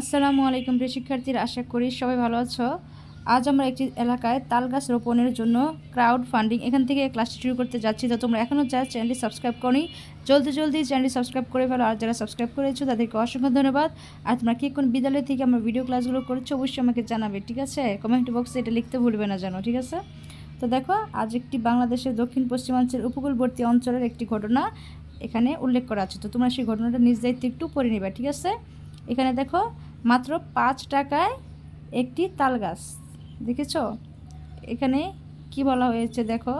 আসসালামু আলাইকুম প্রিয় শিক্ষার্থীরা, আশা করি সবাই ভালো আছো। আজ আমরা একটি এলাকায় তাল গাছ রোপণের জন্য ক্রাউড ফান্ডিং এখান থেকে ক্লাসটি শুরু করতে যাচ্ছি। তো তোমরা এখনও যা চ্যানেলটি সাবস্ক্রাইব করি জলদি জলদি চ্যানেলটি সাবস্ক্রাইব করে ফেলো। আর যারা সাবস্ক্রাইব করেছ, তাদেরকে অসংখ্য ধন্যবাদ। আর তোমরা কি কোন বিদ্যালয় থেকে আমার ভিডিও ক্লাসগুলো করছ, অবশ্যই আমাকে জানাবে, ঠিক আছে? কমেন্ট বক্সে এটা লিখতে ভুলবে না জানো ঠিক আছে? তো দেখো, আজ একটি বাংলাদেশের দক্ষিণ পশ্চিমাঞ্চল উপকূলবর্তী অঞ্চলের একটি ঘটনা এখানে উল্লেখ করা আছে। তো তোমরা সেই ঘটনাটা নিজ দায়িত্বে একটু পড়ে নেবে, ঠিক আছে? এখানে দেখো, মাত্র পাঁচ টাকায় একটি তাল গাছ দেখেছ? এখানে কি বলা হয়েছে দেখো?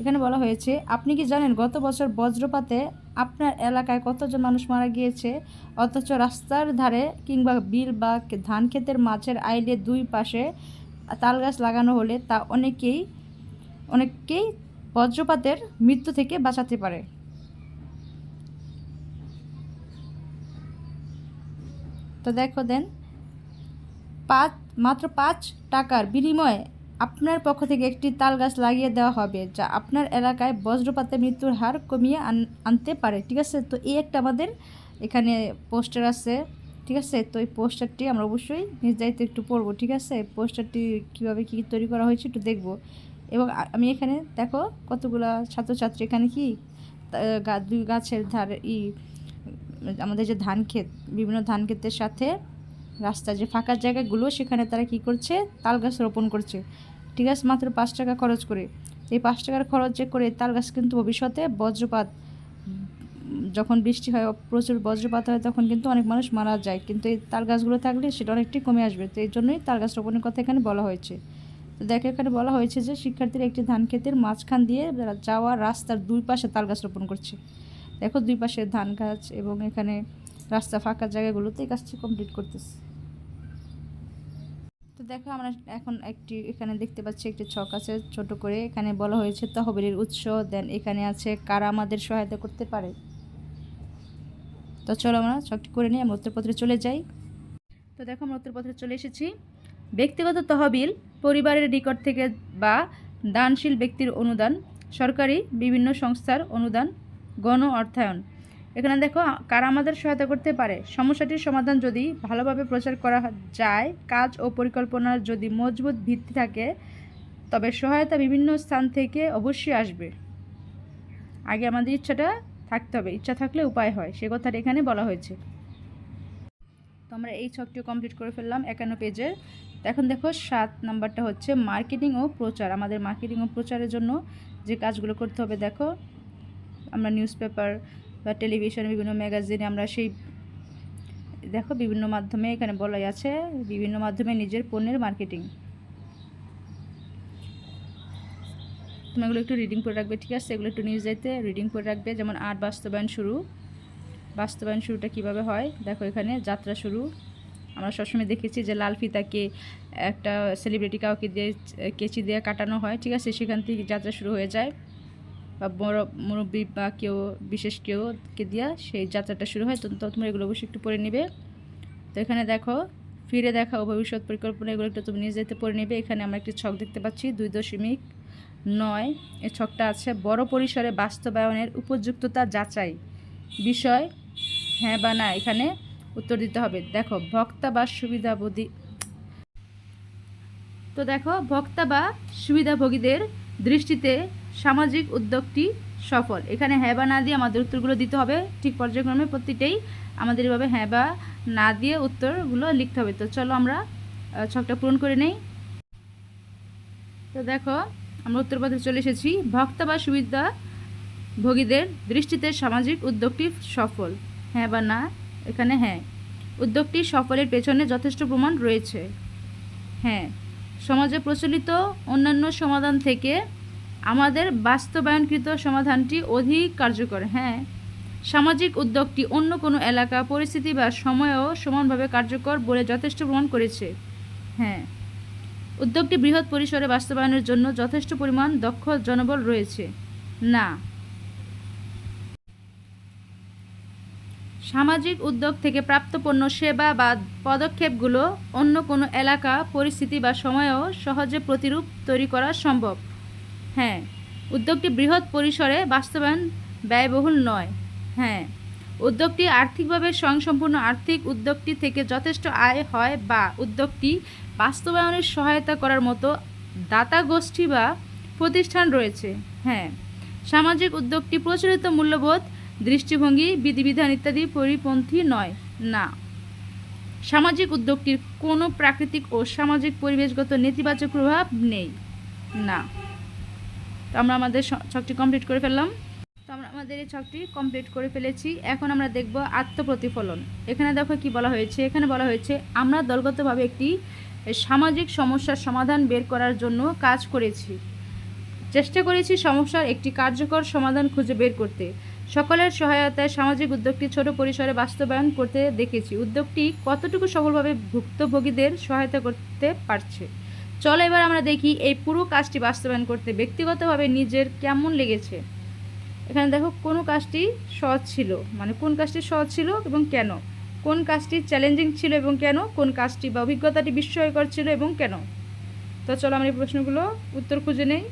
এখানে বলা হয়েছে, আপনি কি জানেন গত বছর বজ্রপাতে আপনার এলাকায় কতজন মানুষ মারা গিয়েছে? অথচ রাস্তার ধারে কিংবা বিল বা ধান ক্ষেতের মাছের আইলে দুই পাশে তাল গাছ লাগানো হলে তা অনেকেই, অনেককেই বজ্রপাতের মৃত্যু থেকে বাঁচাতে পারে। তো দেখো দেন, পাঁচ, মাত্র পাঁচ টাকার বিনিময়ে আপনার পক্ষ থেকে একটি তাল গাছ লাগিয়ে দেওয়া হবে, যা আপনার এলাকায় বজ্রপাতে মৃত্যুর হার কমিয়ে আন, আনতে পারে, ঠিক আছে? তো এই একটা আমাদের এখানে পোস্টার আছে, ঠিক আছে? তো এই পোস্টারটি আমরা অবশ্যই নিজ দায়িত্বে একটু পড়ব, ঠিক আছে? পোস্টারটি কীভাবে কী তৈরি করা হয়েছে একটু দেখব। এবং আমি এখানে দেখো কতগুলা ছাত্রছাত্রী এখানে কি দুই গাছের ধারে ই আমাদের যে ধান ক্ষেত, বিভিন্ন ধান ক্ষেতের সাথে রাস্তা যে ফাঁকা জায়গাগুলো, সেখানে তারা কি করছে? তাল গাছ রোপণ করছে। ঠিক আছে, মাত্র পাঁচ টাকা খরচ করে। এই পাঁচ টাকার খরচ করে তাল গাছ কিন্তু ভবিষ্যতে বজ্রপাত, যখন বৃষ্টি হয়, প্রচুর বজ্রপাত হয়, তখন কিন্তু অনেক মানুষ মারা যায়। কিন্তু এই তাল গাছগুলো থাকলে সেটা অনেকটাই কমে আসবে। তো এই জন্যই তাল গাছ রোপণের কথা এখানে বলা হয়েছে। তো দেখো, এখানে বলা হয়েছে যে শিক্ষার্থীরা একটি ধান ক্ষেতের মাঝখান দিয়ে যাওয়া রাস্তার দুই পাশে তাল গাছ রোপণ করছে। দেখো দুই পাশে ধান গাছ এবং এখানে রাস্তা ফাঁকা জায়গাগুলোতে এই কাজটি কমপ্লিট করতেছে। তো দেখো আমরা এখন একটি, এখানে দেখতে পাচ্ছি একটি ছক আছে ছোট করে। এখানে বলা হয়েছে তহবিলের উৎস দেন এখানে আছে কারা আমাদের সহায়তা করতে পারে। তো চলো আমরা ছকটি করে নিয়ে আমরা উত্তরপত্রে চলে যাই। তো দেখো আমরা উত্তরপত্রে চলে এসেছি। ব্যক্তিগত তহবিল পরিবারের নিকট থেকে বা দানশীল ব্যক্তির অনুদান, সরকারি বিভিন্ন সংস্থার অনুদান গণ অর্থায়ন। এখানে দেখো, কারা আমাদের সহায়তা করতে পারে? সমস্যাটির সমাধান যদি ভালোভাবে প্রচার করা যায়, কাজ ও পরিকল্পনার যদি মজবুত ভিত্তি থাকে, তবে সহায়তা বিভিন্ন স্থান থেকে অবশ্যই আসবে। আগে আমাদের ইচ্ছাটা থাকতে হবে। ইচ্ছা থাকলে উপায় হয়। সে কথাটা এখানে বলা হয়েছে। তো আমরা এই ছকটিও কমপ্লিট করে ফেললাম একান্ন পেজের এখন দেখো, সাত নাম্বারটা হচ্ছে মার্কেটিং ও প্রচার। আমাদের মার্কেটিং ও প্রচারের জন্য যে কাজগুলো করতে হবে, দেখো আমরা নিউজ পেপার বা টেলিভিশন বিভিন্ন ম্যাগাজিনে আমরা সেই, দেখো বিভিন্ন মাধ্যমে এখানে বলাই আছে, বিভিন্ন মাধ্যমে নিজের পণ্যের মার্কেটিং তুমি এগুলো একটু রিডিং করে রাখবে, ঠিক আছে? এগুলো একটু নিউজ যাইতে রিডিং করে রাখবে, যেমন আট বাস্তবায়ন শুরু। বাস্তবায়ন শুরুটা কীভাবে হয়? দেখো এখানে যাত্রা শুরু। আমরা সবসময় দেখেছি যে লাল ফিতাকে একটা সেলিব্রিটি কাউকে দিয়ে, কেচি দিয়ে কাটানো হয়, ঠিক আছে? সেখান থেকে যাত্রা শুরু হয়ে যায়। বা মুরব্বী বা কেউ, বিশেষ কেউকে দিয়া সেই যাত্রাটা শুরু হয়, তো তোমরা এগুলো অবশ্যই একটু পড়ে নিবে। তো এখানে দেখো, ফিরে দেখা ও ভবিষ্যৎ পরিকল্পনা, এগুলো একটু তুমি নিজেতে পড়ে নেবে। এখানে আমরা একটি ছক দেখতে পাচ্ছি, দুই দশমিক নয়। এই ছকটা আছে বড় পরিসরে বাস্তবায়নের উপযুক্ততা যাচাই বিষয়। হ্যাঁ বা না, এখানে উত্তর দিতে হবে। দেখো, ভক্তা বা সুবিধাবোধী তো দেখো, ভক্তা বা সুবিধাভোগীদের দৃষ্টিতে সামাজিক উদ্যোগটি সফল। এখানে হ্যাঁ বা না দিয়ে আমাদের উত্তরগুলো দিতে হবে। ঠিক পর্যায়ক্রমে প্রতিটাই আমাদের এভাবে হ্যাঁ বা না দিয়ে উত্তরগুলো লিখতে হবে। তো চলো আমরা ছকটা পূরণ করে নেই। তো দেখো, আমরা উত্তরপত্রে চলে এসেছি। ভক্তা বা সুবিধা ভোগীদের দৃষ্টিতে সামাজিক উদ্যোগটি সফল। হ্যাঁ বা না, এখানে হ্যাঁ। উদ্যোগটি সফলের পেছনে যথেষ্ট প্রমাণ রয়েছে। হ্যাঁ সমাজে প্রচলিত অন্যান্য সমাধান থেকে আমাদের বাস্তবায়নকৃত সমাধানটি অধিক কার্যকর। হ্যাঁ সামাজিক উদ্যোগটি অন্য কোনো এলাকা, পরিস্থিতি বা সময়েও সমানভাবে কার্যকর বলে যথেষ্ট প্রমাণ করেছে। হ্যাঁ উদ্যোগটি বৃহৎ পরিসরে বাস্তবায়নের জন্য যথেষ্ট পরিমাণ দক্ষ জনবল রয়েছে। না, সামাজিক উদ্যোগ থেকে প্রাপ্ত পণ্য সেবা বা পদক্ষেপগুলো অন্য কোনো এলাকা, পরিস্থিতি বা সময়েও সহজে প্রতিরূপ তৈরি করা সম্ভব। হ্যাঁ উদ্যোগটি বৃহৎ পরিসরে বাস্তবায়ন ব্যয়বহুল নয়। হ্যাঁ উদ্যোগটি আর্থিকভাবে স্বয়ংসম্পূর্ণ আর্থিক উদ্যোগটি থেকে যথেষ্ট আয় হয় বা উদ্যোগটি বাস্তবায়নের সহায়তা করার মতো দাতা গোষ্ঠী বা প্রতিষ্ঠান রয়েছে। হ্যাঁ সামাজিক উদ্যোগটি প্রচলিত মূল্যবোধ, দৃষ্টিভঙ্গি, বিধিবিধান ইত্যাদি পরিপন্থী নয়, না। সামাজিক উদ্যোগটির কোনো প্রাকৃতিক ও সামাজিক পরিবেশগত নেতিবাচক প্রভাব নেই, না। তো আমরা আমাদের ছকটি কমপ্লিট করে ফেললাম। তো আমরা আমাদের এই ছকটি কমপ্লিট করে ফেলেছি। এখন আমরা দেখব আত্মপ্রতিফলন। এখানে দেখো কি বলা হয়েছে? এখানে বলা হয়েছে, আমরা দলগতভাবে একটি সামাজিক সমস্যার সমাধান বের করার জন্য কাজ করেছি। চেষ্টা করেছি সমস্যার একটি কার্যকর সমাধান খুঁজে বের করতে। সকলের সহায়তায় সামাজিক উদ্যোগটি ছোট পরিসরে বাস্তবায়ন করতে দেখেছি। উদ্যোগটি কতটুকু সফলভাবে ভুক্তভোগীদের সহায়তা করতে পারছে? চলো এবার আমরা দেখি এই পুরো কাজটি বাস্তবায়ন করতে ব্যক্তিগতভাবে নিজের কেমন লেগেছে। এখানে দেখো কোন কাজটি সহজ ছিল মানে কোন কাজটি সহজ ছিল এবং কেন? কোন কাজটি চ্যালেঞ্জিং ছিল এবং কেন? কোন কাজটি বা অভিজ্ঞতাটি বিস্ময়কর ছিল এবং কেন? তো চলো আমরা এই প্রশ্নগুলো উত্তর খুঁজে নেই।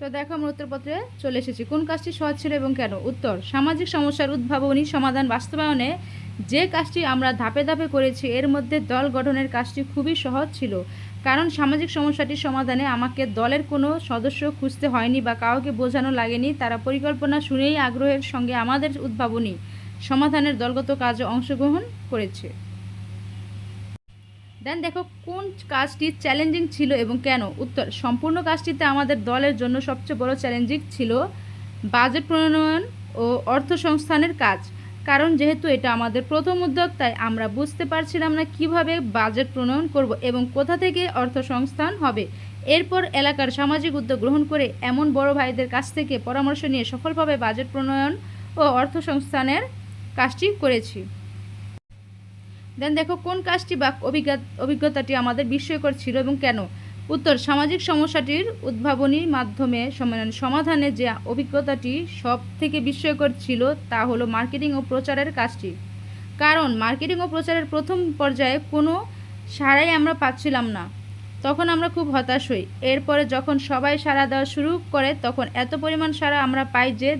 তো দেখো আমরা উত্তরপত্রে চলে এসেছি, কোন কাজটি সহজ ছিল এবং কেন? উত্তর, সামাজিক সমস্যার উদ্ভাবনী সমাধান বাস্তবায়নে যে কাজটি আমরা ধাপে ধাপে করেছি এর মধ্যে দল গঠনের কাজটি খুবই সহজ ছিল। কারণ সামাজিক সমস্যাটির সমাধানে আমাকে দলের কোনো সদস্য খুঁজতে হয়নি বা কাউকে বোঝানো লাগেনি। তারা পরিকল্পনা শুনেই আগ্রহের সঙ্গে আমাদের উদ্ভাবনী সমাধানের দলগত কাজে অংশগ্রহণ করেছে। দেন দেখো, কোন কাজটি চ্যালেঞ্জিং ছিল এবং কেন? উত্তর, সম্পূর্ণ কাজটিতে আমাদের দলের জন্য সবচেয়ে বড় চ্যালেঞ্জিং ছিল বাজেট প্রণয়ন ও অর্থ সংস্থানের কাজ। কারণ যেহেতু এটা আমাদের প্রথম উদ্যোগ, তাই আমরা বুঝতে পারছিলাম না কীভাবে বাজেট প্রণয়ন করব এবং কোথা থেকে অর্থ সংস্থান হবে। এরপর এলাকার সামাজিক উদ্যোগ গ্রহণ করে এমন বড় ভাইদের কাছ থেকে পরামর্শ নিয়ে সফলভাবে বাজেট প্রণয়ন ও অর্থ সংস্থানের কাজটি করেছি। দেন দেখো কোন কাজটি বা অভিজ্ঞতা অভিজ্ঞতাটি আমাদের বিস্ময়কর ছিল এবং কেন? উত্তর, সামাজিক সমস্যাটির উদ্ভাবনীর মাধ্যমে সমাধান যে অভিজ্ঞতাটি সব থেকে বিস্ময়কর ছিল তা হলো মার্কেটিং ও প্রচারের কাজটি। কারণ মার্কেটিং ও প্রচারের প্রথম পর্যায়ে কোনো সারাই আমরা পাচ্ছিলাম না। তখন আমরা খুব হতাশ হই। এরপরে যখন সবাই সাড়া দেওয়া শুরু করে, তখন এত পরিমাণ সাড়া আমরা পাই যে,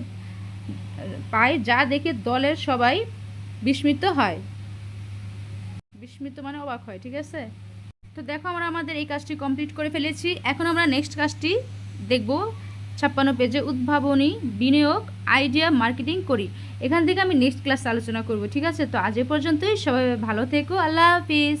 পাই যা দেখে দলের সবাই বিস্মিত হয়। বিস্মিত মানে অবাক হয়, ঠিক আছে? তো দেখো আমরা আমাদের এই কাজটি কমপ্লিট করে ফেলেছি। এখন আমরা নেক্সট কাজটি দেখব। ছাপ্পান্ন পেজে উদ্ভাবনী, বিনিয়োগ আইডিয়া মার্কেটিং করি। এখান থেকে আমি নেক্সট ক্লাস আলোচনা করব, ঠিক আছে? তো আজ এ পর্যন্তই। সবাই ভালো থেকো। আল্লাহ হাফিজ।